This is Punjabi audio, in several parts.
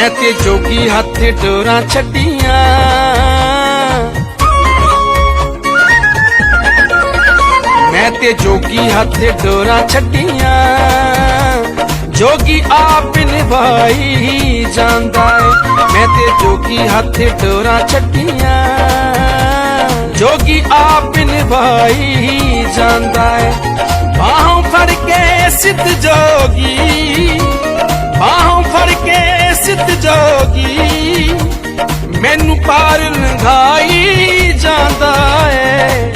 ਮੈਂ ਤੇ ਜੋਗੀ ਹੱਥ ਡੋਰਾਂ ਛੱਡੀਆਂ। ਮੈਂ ਤੇ ਜੋਗੀ ਹੱਥ ਡੋਰਾਂ ਛੱਡੀਆਂ। ਜੋਗੀ ਆਪ ਨਿਭਾਈ ਜਾਂਦਾ ਏ। ਮੈਂ ਤੇ ਜੋਗੀ ਹੱਥ ਡੋਰਾਂ ਛੱਡੀਆਂ। ਜੋਗੀ ਆਪ ਨਿਭਾਈ ਜਾਂਦਾ ਏ। ਬਾਹੋਂ ਫੜ ਕੇ ਸਿੱਧ ਜੋਗੀ ਕੇ ਸਿੱਧ ਮੈਨੂੰ ਪਾਰ ਲੰਘਾਈ ਜਾਂਦਾ ਏ।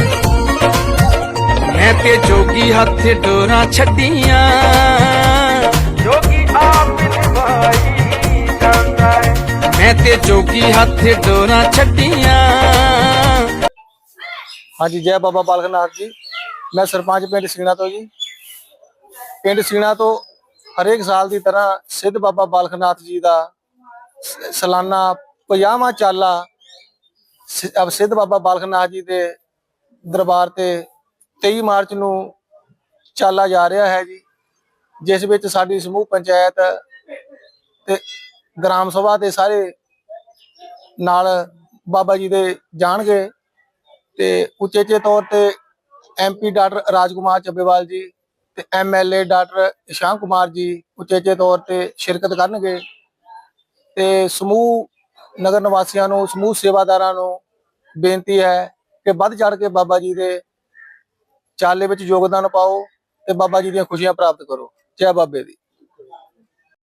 ਮੈਂ ਤੇ ਜੋਗੀ ਹੱਥ ਡੋਰਾ ਛੱਡੀਆਂ। ਜੋਗੀ ਆਪ ਨਿਭਾਈ ਜਾਂਦਾ ਏ। ਮੈਂ ਤੇ ਜੋਗੀ ਹੱਥ ਡੋਰਾਂ ਛੱਡੀਆਂ। ਹਾਂਜੀ, ਜੈ ਬਾਬਾ ਬਾਲਕ ਨਾਥ ਜੀ। ਮੈਂ ਸਰਪੰਚ ਪਿੰਡ ਸੀਣਾ ਤੋਂ ਜੀ। ਪਿੰਡ ਸੀਣਾ ਤੋਂ ਹਰੇਕ ਸਾਲ ਦੀ ਤਰ੍ਹਾਂ ਸਿੱਧ ਬਾਬਾ ਬਾਲਕ ਨਾਥ ਜੀ ਦਾ ਸ- ਸਾਲਾਨਾ 50ਵਾਂ ਚਾਲਾ ਸਿੱਧ ਬਾਬਾ ਬਾਲਕ ਨਾਥ ਜੀ ਦੇ ਦਰਬਾਰ ਤੇ 23 ਮਾਰਚ ਨੂੰ ਚਾਲਾ ਜਾ ਰਿਹਾ ਹੈ ਜੀ, ਜਿਸ ਵਿੱਚ ਸਾਡੀ ਸਮੂਹ ਪੰਚਾਇਤ ਤੇ ਗ੍ਰਾਮ ਸਭਾ ਦੇ ਸਾਰੇ ਨਾਲ ਬਾਬਾ ਜੀ ਦੇ ਜਾਣਗੇ ਤੇ ਉਚੇਚੇ ਤੌਰ ਤੇ ਐਮਪੀ ਡਾਕਟਰ ਰਾਜਕੁਮਾਰ ਚੱਬੇਵਾਲ ਜੀ ਤੇ ਐਮਐਲਏ ਡਾਕਟਰ ਇਸ਼ਾਨ ਕੁਮਾਰ ਜੀ ਉਚੇਚੇ ਤੌਰ ਤੇ ਸ਼ਿਰਕਤ ਕਰਨਗੇ ਤੇ ਸਮੂਹ ਨਗਰ ਨਿਵਾਸੀਆਂ ਨੂੰ, ਸਮੂਹ ਸੇਵਾਦਾਰਾਂ ਨੂੰ ਬੇਨਤੀ ਹੈ ਕਿ ਵੱਧ ਚੜ ਕੇ ਬਾਬਾ ਜੀ ਦੇ ਚਾਲੇ ਵਿੱਚ ਯੋਗਦਾਨ ਪਾਓ ਤੇ ਬਾਬਾ ਜੀ ਦੀਆਂ ਖੁਸ਼ੀਆਂ ਪ੍ਰਾਪਤ ਕਰੋ। ਜੈ ਬਾਬੇ ਦੀ।